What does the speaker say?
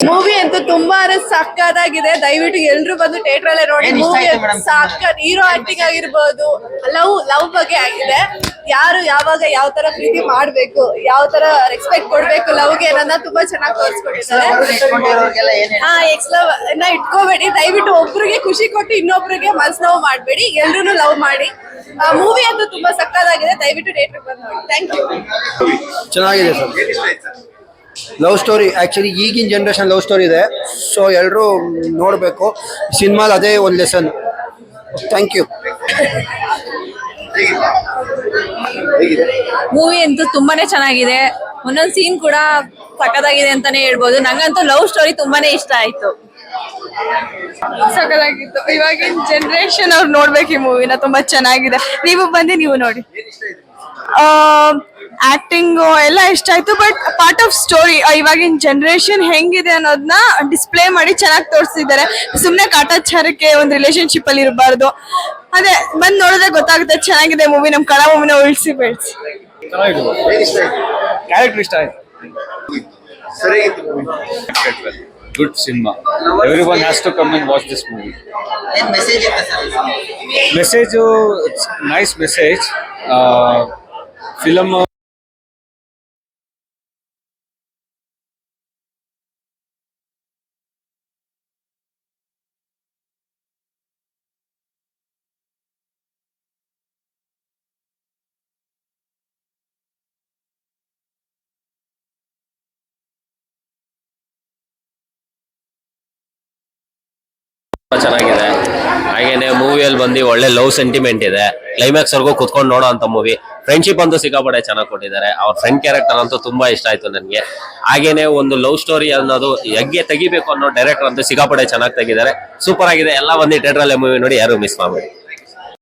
Movie ಅಂತೂ ತುಂಬಾ ಸಕ್ಕತ್ತಾಗಿದೆ ದಯವಿಟ್ಟು ಎಲ್ರು ಬಂದು ಥಿಯೇಟರ್ ಅಲ್ಲೇ ನೋಡಿ. ಮೂವಿ? ಸಕ್ಕತ್ ಹೀರೋ ಆಕ್ಟಿಂಗ್ ಆಗಿರ್ಬೋದು ಲವ್ ಲವ್ ಬಗ್ಗೆ ಆಗಿದೆ. ಯಾರು ಯಾವಾಗ ಯಾವ ತರ ಪ್ರೀತಿ ಮಾಡ್ಬೇಕು ಯಾವ ತರ ರೆಸ್ಪೆಕ್ಟ್ ಕೊಡ್ಬೇಕು ಲವ್ಗೆ ಅನ್ನೋದನ್ನ ತುಂಬಾ ಚೆನ್ನಾಗಿ ತೋರಿಸ್ಕೊಟ್ಟಿದ್ದಾರೆ? ಹಾ ಎಕ್ಸ್ ಲವ್ನ ಇಟ್ಕೋಬೇಡಿ. ದಯವಿಟ್ಟು ಒಬ್ರಿಗೆ ಖುಷಿ ಕೊಟ್ಟು ಇನ್ನೊಬ್ರಿಗೆ ಮನ್ಸ್ ನೋವು ಮಾಡ್ಬೇಡಿ. ಎಲ್ರು ಲವ್ ಮಾಡಿ. ಮೂವಿ ಅಂತೂ ತುಂಬಾ ಸಕ್ಕತ್ತಾಗಿದೆ ದಯವಿಟ್ಟು ಥಿಯೇಟರ್ ಬಂದು ನೋಡಿ. ಥ್ಯಾಂಕ್ ಯು ಚೆನ್ನಾಗಿದೆ ಸರ್. ಲವ್ ಸ್ಟೋರಿ ಆ್ಯಕ್ಚುಲಿ ಈಗಿನ ಜನ್ರೇಷನ್ ಲವ್ ಸ್ಟೋರಿ ಇದೆ. ಸೊ ಎಲ್ಲರೂ ನೋಡಬೇಕು. ಸಿನಿಮಾದ ಅದೇ ಒಂದು ಲೆಸನ್ ಥ್ಯಾಂಕ್ ಯು ಮೂವಿ ಅಂತೂ ತುಂಬಾನೇ ಚೆನ್ನಾಗಿದೆ. ಒಂದೊಂದು ಸೀನ್ ಕೂಡ ಸಕ್ಕದಾಗಿದೆ ಅಂತಾನೆ ಹೇಳ್ಬೋದು. ನಂಗಂತೂ ಲವ್ ಸ್ಟೋರಿ ತುಂಬಾನೇ ಇಷ್ಟ ಆಯ್ತು. ಸಕ್ಕದಾಗಿತ್ತು ಇವಾಗಿನ ಜನರೇಷನ್ ಅವ್ರು ನೋಡ್ಬೇಕು ಈ ಮೂವಿನ ತುಂಬಾ ಚೆನ್ನಾಗಿದೆ. ನೀವು ಬಂದು ನೀವು ನೋಡಿ. ಆಕ್ಟಿಂಗ್ ಎಲ್ಲ ಇಷ್ಟ ಆಯ್ತು ಬಟ್ ಪಾರ್ಟ್ ಆಫ್ ಸ್ಟೋರಿ ಇವಾಗಿನ ಜನರೇಷನ್ ಹೆಂಗಿದೆ ಅನ್ನೋದನ್ನ ಡಿಸ್ಪ್ಲೇ ಮಾಡಿ ಚೆನ್ನಾಗಿ ತೋರಿಸಿದ್ದಾರೆ. ಸುಮ್ಮನೆ ಕಾಟಾಚಾರಕ್ಕೆ ಒಂದು ರಿಲೇಶನ್ಶಿಪ್ ಅಲ್ಲಿ ಇರಬಾರ್ದು. ಅದೇ ಬಂದ್ ನೋಡಿದ್ರೆ ಗೊತ್ತಾಗುತ್ತೆ ಚೆನ್ನಾಗಿದೆ ಮೂವಿ ನಮ್ ಕನ್ನಡ ಮೂವಿನ ಉಳಿಸಿ ಬೆಳೆಸಿ. ಕ್ಯಾರೆಕ್ಟರ್ ಇಷ್ಟ ಆಯ್ತು. Good cinema every one has to come and watch this movie message nice message film ತುಂಬಾ ಚೆನ್ನಾಗಿದೆ ಹಾಗೇನೆ ಮೂವಿಯಲ್ಲಿ ಬಂದು ಒಳ್ಳೆ ಲವ್ ಸೆಂಟಿಮೆಂಟ್ ಇದೆ. ಕ್ಲೈಮ್ಯಾಕ್ಸ್ ವರ್ಗೂ ಕುತ್ಕೊಂಡು ನೋಡೋ ಅಂತ ಮೂವಿ ಫ್ರೆಂಡ್ಶಿಪ್ ಅಂತೂ ಸಿಕ್ಕಾಪಡೆ ಚೆನ್ನಾಗಿ ಕೊಟ್ಟಿದ್ದಾರೆ. ಅವ್ರ ಫ್ರೆಂಡ್ ಕ್ಯಾರೆಕ್ಟರ್ ಅಂತೂ ತುಂಬಾ ಇಷ್ಟ ಆಯ್ತು ನನಗೆ. ಹಾಗೇನೆ ಒಂದು ಲವ್ ಸ್ಟೋರಿ ಅನ್ನೋದು ಹೆಗ್ಗೆ ತೆಗಿಬೇಕು ಅನ್ನೋ ಡೈರೆಕ್ಟರ್ ಅಂತೂ ಸಿಕ್ಕಾಪಡೆ ಚೆನ್ನಾಗಿ ತೆಗಿದ್ದಾರೆ. ಸೂಪರ್ ಆಗಿದೆ. ಎಲ್ಲ ಬಂದು ಥಿಯೇಟರ್ ಅಲ್ಲೇ ಮೂವಿ ನೋಡಿ ಯಾರು ಮಿಸ್ ಮಾಡಬೇಡಿ.